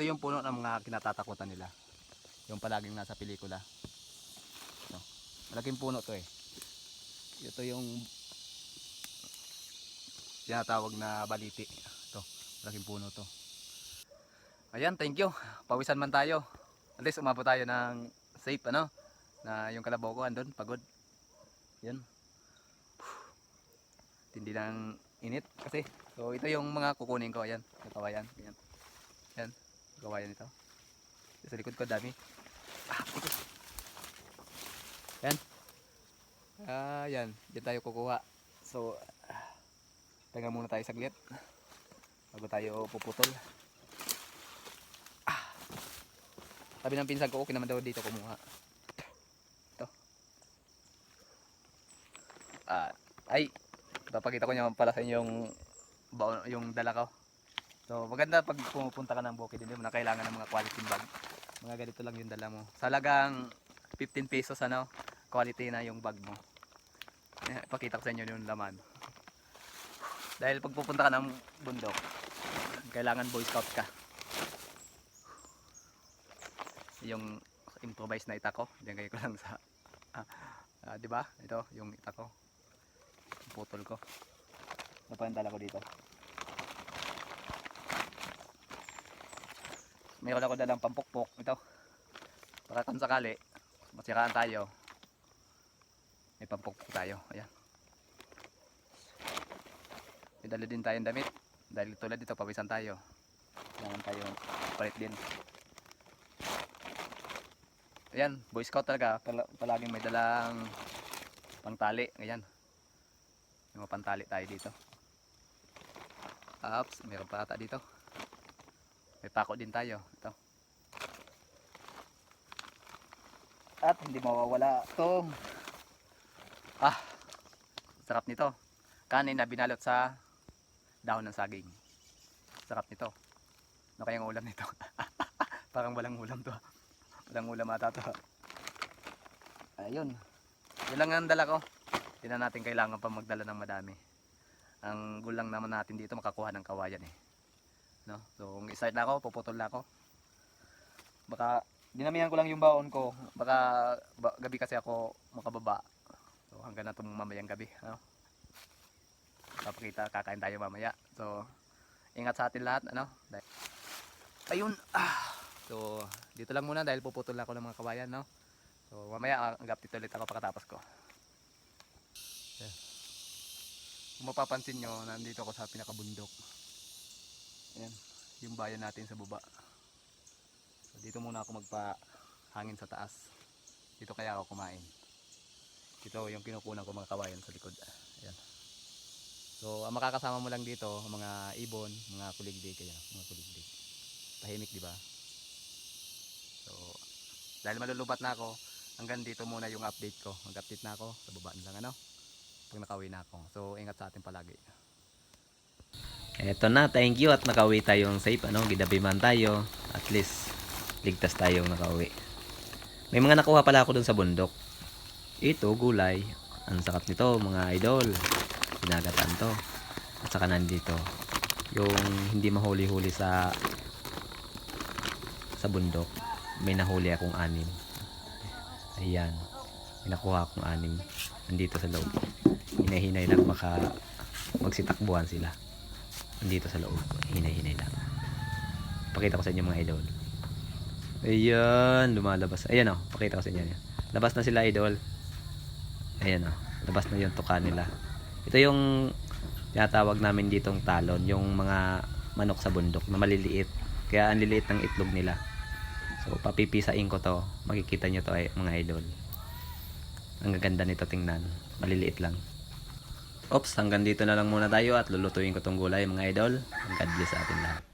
Ito yung puno ng mga kinatatakutan nila. Yung palaging nasa pelikula. Ito. Malaking puno to eh. Ito yung tinatawag na baliti. Ito, malaking puno to. Ayan, thank you. Pawisan man tayo. At least umabot tayo ng safe ano. Na yung kalabaw ko andun, pagod. Yan. Tindi ng init kasi. So ito yung mga kukunin ko. Ayan, kawayan. Ayan. Ayan, kawayan ito. Sa likod ko dami. Ah, ito. Yan. Ah, yan. Diyan tayo kukuha. So, ah, Pahinga muna tayo saglit. Bago tayo puputol. Ah. Sabi ng pinsan ko, okay naman daw dito kumuha. Ito. Ah, ay, papakita ko niya pala sa inyo yung, yung dala ko. So, maganda pag pumupunta ka ng bukid, hindi mo na kailangan ng mga quality bag. Mga ganito lang yung dala mo. Salagang 15 pesos ano, quality na yung bag mo. Eh, Pakita ko sa inyo yung laman. Dahil pag pupunta ka ng bundok, kailangan boy scout ka. Yung improvise na itako, diyan kayo ko lang sa ah, ah, 'di ba? Ito yung itako. Putol ko. Pa yung dala ko dito? Mayroon ako dalang pampukpok ito. Para kung sakali, masiraan tayo. May pampukpok tayo. Ayan. May dala din tayong damit. Dahil tulad dito, pawisan tayo. Kailangan tayo palit din. Ayan, Boy Scout talaga. Pala, palaging may dalang pangtali. Ayan. Mga pantali tayo dito. Ups, meron pa ata dito. May pako din tayo. Ito. At hindi mawawala itong ah, sarap nito. Kanin na binalot sa dahon ng saging. Sarap nito. Ano kayang ulam nito? Parang walang ulam to. Walang ulam ata to. Ayun. Yun lang ang dala ko. Hindi na natin kailangan pa magdala ng madami. Ang gulang naman natin dito makakuha ng kawayan eh. No? So kung start na ako, puputol na ako. Baka dinamihan ko lang yung baon ko. Baka ba, gabi kasi ako makababa. So hanggang na mamayang gabi. No? papakita kakain tayo mamaya so ingat sa atin lahat ano ayun ah so dito lang muna dahil puputol ako ng mga kawayan no so mamaya ang update ulit ako pagkatapos ko Ayan. kung mapapansin nyo nandito ako sa pinakabundok ayan yung bayan natin sa baba so, dito muna ako magpa hangin sa taas dito kaya ako kumain ito yung kinukunan ko mga kawayan sa likod ayan So, ang makakasama mo lang dito, mga ibon, mga kuliglig kaya, mga kuliglig. Tahimik, di ba? So, dahil malulubat na ako, hanggang dito muna yung update ko. Mag-update na ako, sa baba na lang ano. Pag nakauwi na ako. So, ingat sa atin palagi. Eto na, thank you at nakauwi tayong safe, ano, gidabi man tayo. At least, ligtas tayong nakauwi. May mga nakuha pala ako dun sa bundok. Ito, gulay. Ang sakap nito, mga idol. Pinagatan to. At saka nandito, yung hindi mahuli-huli sa sa bundok. May nahuli akong anim. Ayan. May nakuha akong anim. Nandito sa loob. Hinahinay lang baka magsitakbuhan sila dito sa loob. Hinay-hinay lang. Pakita ko sa inyo mga idol. Ayan, lumalabas. Ayan o, pakita ko sa inyo. Labas na sila idol. Ayan o, labas na yung tuka nila. Ito yung tinatawag namin ditong talon, yung mga manok sa bundok na maliliit. Kaya ang liliit ng itlog nila. So, papipisain ko to. Makikita nyo to ay, mga idol. Ang gaganda nito tingnan. Maliliit lang. Oops, hanggang dito na lang muna tayo at lulutuin ko tong gulay mga idol. God bless sa atin lahat.